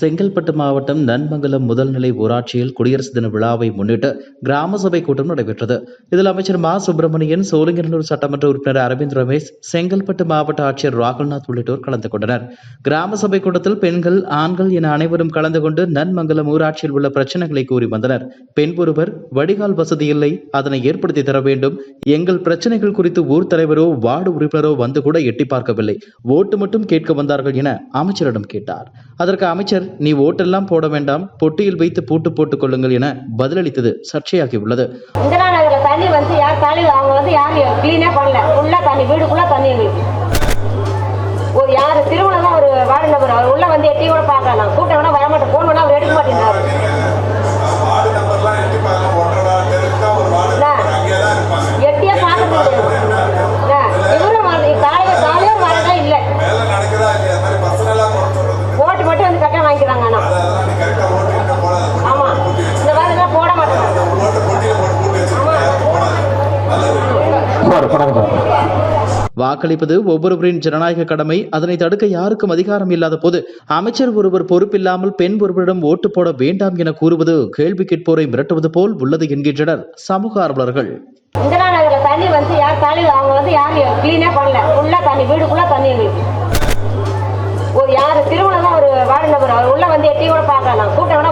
செங்கல்பட்டு மாவட்டம் நன்மங்கலம் முதல்நிலை ஊராட்சியில் குடியரசு தின விழாவை முன்னிட்டு கிராம சபை கூட்டம் நடைபெற்றது. இதில் அமைச்சர் மா. சுப்பிரமணியன் சோழிங்கநல்லூர் சட்டமன்ற உறுப்பினர் அரவிந்த் ரமேஷ் செங்கல்பட்டு மாவட்ட ஆட்சியர் ராகுல்நாத் உள்ளிட்டோர் கலந்து கொண்டனர். கிராம சபை கூட்டத்தில் பெண்கள் ஆண்கள் என அனைவரும் கலந்து கொண்டு நன்மங்கலம் ஊராட்சியில் உள்ள பிரச்சனைகளை கூறி வந்தனர். பெண் ஒருவர் வடிகால் வசதி இல்லை அதனை ஏற்படுத்தி தர வேண்டும். எங்கள் பிரச்சனைகள் குறித்து ஊர் தலைவரோ வார்டு உறுப்பினரோ வந்து கூட எட்டி பார்க்கவில்லை. ஓட்டு மட்டும் கேட்க வந்தார்கள் என அமைச்சரிடம் கேட்டார். அதற்கு அமைச்சர் நீ ஓட்டெல்லாம் போட வேண்டாம் பொட்டியில் வைத்து பூட்டு போட்டுக் கொள்ளுங்கள் என பதிலளித்தது சர்ச்சையாகி உள்ளது இந்திரா நகர்ல தண்ணி வந்து யார் தண்ணி அவங்க வந்து யாரும் க்ளீனே பண்ணல. ஃபுல்லா தண்ணி வீடுக்குள்ள தண்ணி எங்களுக்கு. ஒரு யார் திருமணம் தான் ஒரு வார்டு நபர் அவர் உள்ள வந்து எட்டி கூட பார்க்கலாம் கூட்டம் வாக்களிப்பது ஒவ்வொருவரின் ஜனநாயக கடமை. அதனை தடுக்க யாருக்கும் அதிகாரம் இல்லாத போது அமைச்சர் ஒருவர் பொறுப்பில்லாமல் பெண் ஒருவரிடம் ஓட்டு போட வேண்டாம் என கூறுவது கேள்வி கேட்போரை மிரட்டுவது போல் உள்ளது என்கின்றனர் சமூக ஆர்வலர்கள். இந்திரா நகர்ல தண்ணி வந்து யார் தண்ணி அவங்க வந்து யாரும் க்ளீனே பண்ணல. ஃபுல்லா தண்ணி வீடுக்குள்ள தண்ணி எங்களுக்கு. ஒரு யார் திருமணம் தான் ஒரு வார்டு நபர் அவர் உள்ள வந்து எட்டி கூட பார்க்கலாம் கூட்டம் வேணா